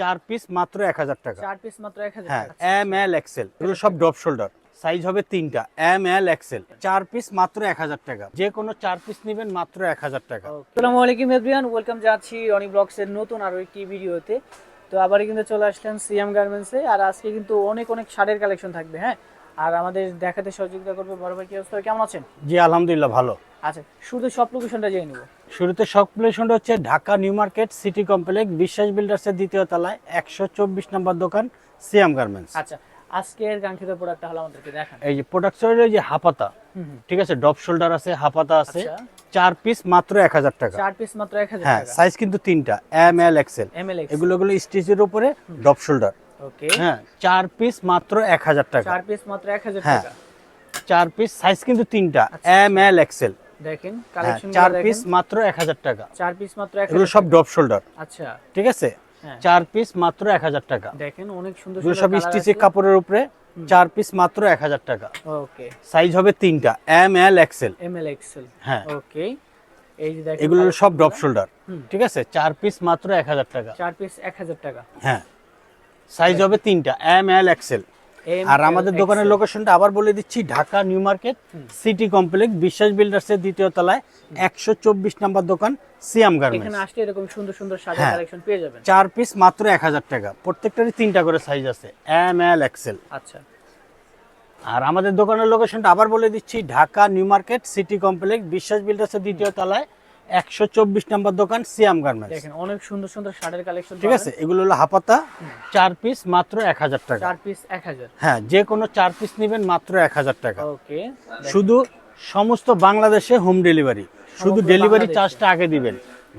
চার পিস মাত্র এক হাজার টাকা। চার পিস মাত্র এক হাজার হ্যাঁ এম এল এক্সেল এগুলো সব ডপ শোল্ডার। সাইজ হবে তিনটা। এম এল এক্সেল চার পিস মাত্র এক হাজার টাকা। যে কোনো চার পিস নেবেন মাত্র এক হাজার টাকা। আসসালামু আলাইকুম এভরিওয়ান ওয়েলকাম যাচ্ছি রনি ব্লগস এর নতুন আরও একটি ভিডিওতে। তো আবার কিন্তু চলে আসলাম সিএম গার্মেন্টসে আর আজকে কিন্তু অনেক অনেক শাড়ির কালেকশন থাকবে হ্যাঁ? আর আমাদের দেখাতে সহযোগিতা করবে বড় ভাই কি অবস্থা? কেমন আছেন? জি আলহামদুলিল্লাহ ভালো। আচ্ছা শুধু সব লোকেশনটা জেনে নিব। শুরুতে সব প্লেশনটা হচ্ছে Dhaka new market city complex Biswas বিল্ডার্সের দ্বিতীয় তলায় একশো চব্বিশ নম্বর দোকান সিয়াম গার্মেন্টস। আচ্ছা আজকের কাঙ্ক্ষিত প্রোডাক্টটা হলো আমাদেরকে দেখান। এই যে প্রোডাক্টের যে হাপাতা হুম হুম। ঠিক আছে ডপ শোল্ডার আছে হাপাতা আছে আচ্ছা। চার পিস মাত্র এক হাজার টাকা। চার পিস মাত্র এক হাজার হ্যাঁ সাইজ কিন্তু তিনটা এম এল এক্সেল এগুলো গুলো স্টিচের উপরে ডপ শোল্ডার। ওকে হ্যাঁ চার পিস মাত্র এক হাজার টাকা। চার পিস মাত্র এক হাজার হ্যাঁ। টাকা। চার পিস সাইজ কিন্তু তিনটা আচ্ছা। এম এল এক্সেল দেখেন হ্যাঁ কালেকশন চার পিস মাত্র এক হাজার টাকা। চার পিস মাত্র এগুলো সব ডপ শোল্ডার আচ্ছা। ঠিক আছে? হ্যাঁ। চার পিস মাত্র এক হাজার টাকা। দেখেন অনেক সুন্দর সব স্টিচের কাপড়ের উপরে চার পিস মাত্র এক হাজার টাকা। ওকে সাইজ হবে তিনটা M L XL M L XL হ্যাঁ। ওকে এগুলো সব ডপ শোল্ডার ঠিক আছে? চার পিস মাত্র এক হাজার টাকা। চার পিস এক হাজার টাকা। হ্যাঁ। সাইজ হবে তিনটা এম এল এক্সেল আর আমাদের দোকানের লোকেশনটা আবার বলে দিচ্ছি Dhaka new market city complex Biswas বিল্ডার্সের দ্বিতীয় তলায় একশো চব্বিশ নম্বর দোকান সিয়াম এখানে আসলে এরকম সুন্দর সুন্দর হ্যাঁ। কালেকশন পেয়ে যাবেন। চার পিস মাত্র এক হাজার টাকা। প্রত্যেকটারই তিনটা করে সাইজ আছে এম এল এক্সেল আচ্ছা। আর আমাদের দোকানের লোকেশনটা আবার বলে দিচ্ছি Dhaka new market city complex Biswas বিল্ডার্সের দ্বিতীয় তলায় একশো চব্বিশ নম্বর দোকান সিয়াম গার্মেন্টস। দেখেন অনেক সুন্দর সুন্দর শাড়ির কালেকশন ঠিক আছে এগুলো হলো হাপাতা চার পিস মাত্র এক হাজার টাকা। চার পিস এক হাজার। হ্যাঁ যে কোনো চার পিস নেবেন মাত্র এক হাজার টাকা। ওকে শুধু সমস্ত বাংলাদেশে হোম ডেলিভারি শুধু ডেলিভারি চার্জটা আগে দিবেন।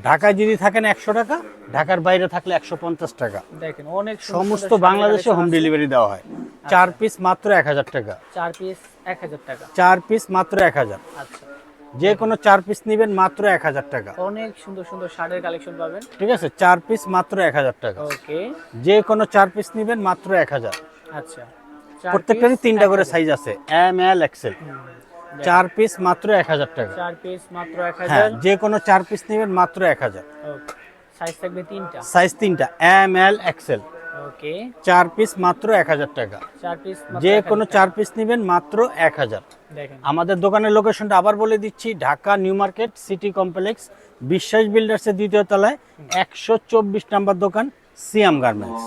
ঢাকায় যদি থাকেন একশো টাকা ঢাকার বাইরে থাকলে একশো পঞ্চাশ টাকা। দেখেন অনেক সমস্ত বাংলাদেশে হোম ডেলিভারি দেওয়া হয়। চার পিস মাত্র এক হাজার টাকা। চার পিস এক হাজার টাকা। চার পিস মাত্র এক হাজার। আচ্ছা। যে কোনো চার পিস নেবেন মাত্র এক হাজার টাকা। অনেক সুন্দর সুন্দর শাড়ির কালেকশন পাবেন। ঠিক আছে? চার পিস মাত্র এক হাজার টাকা। ওকে যে কোনো চার পিস নেবেন মাত্র এক হাজার। আচ্ছা। প্রত্যেকটারই তিনটা করে সাইজ আছে এম এল এক্সেল চার পিস মাত্র এক হাজার টাকা। চার পিস মাত্র এক হ্যাঁ হাজার যে কোনো চার পিস নেবেন মাত্র এক হাজার। সাইজ থাকবে তিনটা। সাইজ তিনটা এম এল এক্সেল ওকে। চার পিস মাত্র এক হাজার টাকা। চার পিস যে কোনো চার পিস নেবেন মাত্র এক হাজার। আমাদের দোকানের লোকেশনটা আবার বলে দিচ্ছি Dhaka new market city complex Biswas বিল্ডার্সের দ্বিতীয় তলায় একশো চব্বিশ নাম্বার দোকান সিয়াম গার্মেন্টস।